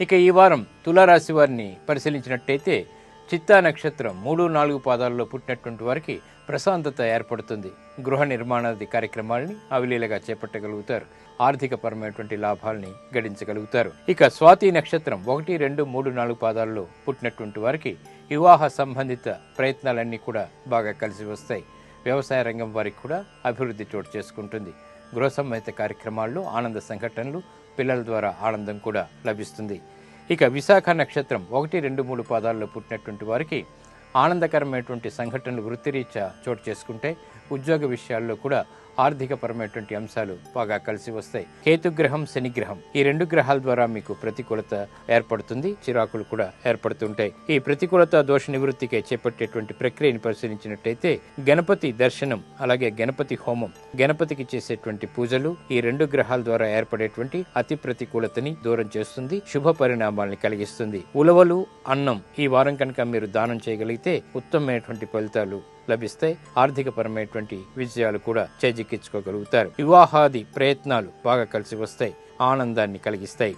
ఇక ఈ వారం తులారాశి వారిని పరిశీలించినట్టయితే చిత్తా నక్షత్రం మూడు నాలుగు పాదాల్లో పుట్టినటువంటి వారికి ప్రశాంతత ఏర్పడుతుంది. గృహ నిర్మాణాది కార్యక్రమాలని అవిలీలగా చేపట్టగలుగుతారు. ఆర్థిక పరమైనటువంటి లాభాల్ని గడించగలుగుతారు. ఇక స్వాతి నక్షత్రం ఒకటి రెండు మూడు నాలుగు పాదాల్లో పుట్టినటువంటి వారికి వివాహ సంబంధిత ప్రయత్నాలన్నీ కూడా బాగా కలిసి వస్తాయి. వ్యవసాయ రంగం వారికి కూడా అభివృద్ధి చోటు చేసుకుంటుంది. గృహ సంబంధిత కార్యక్రమాల్లో ఆనంద సంఘటనలు పిల్లల ద్వారా ఆనందం కూడా లభిస్తుంది. ఇక విశాఖ నక్షత్రం ఒకటి రెండు మూడు పాదాల్లో పుట్టినటువంటి వారికి ఆనందకరమైనటువంటి సంఘటనలు వృత్తిరీత్యా చోటు చేసుకుంటే ఉద్యోగ విషయాల్లో కూడా ఆర్థికపరమైనటువంటి అంశాలు బాగా కలిసి వస్తాయి. కేతుగ్రహం శనిగ్రహం ఈ రెండు గ్రహాల ద్వారా మీకు ప్రతికూలత ఏర్పడుతుంది. చిరాకులు కూడా ఏర్పడుతుంటాయి. ఈ ప్రతికూలత దోష నివృత్తికి చేపట్టేటువంటి ప్రక్రియను పరిశీలించినట్టయితే గణపతి దర్శనం అలాగే గణపతి హోమం గణపతికి చేసేటువంటి పూజలు ఈ రెండు గ్రహాల ద్వారా ఏర్పడేటువంటి అతి ప్రతికూలతని దూరం చేస్తుంది. శుభ పరిణామాల్ని కలిగిస్తుంది. ఉలవలు అన్నం ఈ వారం కనుక మీరు దానం చేయగలిగితే ఉత్తమమైనటువంటి ఫలితాలు లభిస్తాయి ఆర్థిక పరమైనటువంటి విజయాలు కూడా చేజిక్కించుకోగలుగుతారు. వివాహాది ప్రయత్నాలు బాగా కలిసి వస్తాయి. ఆనందాన్ని కలిగిస్తాయి.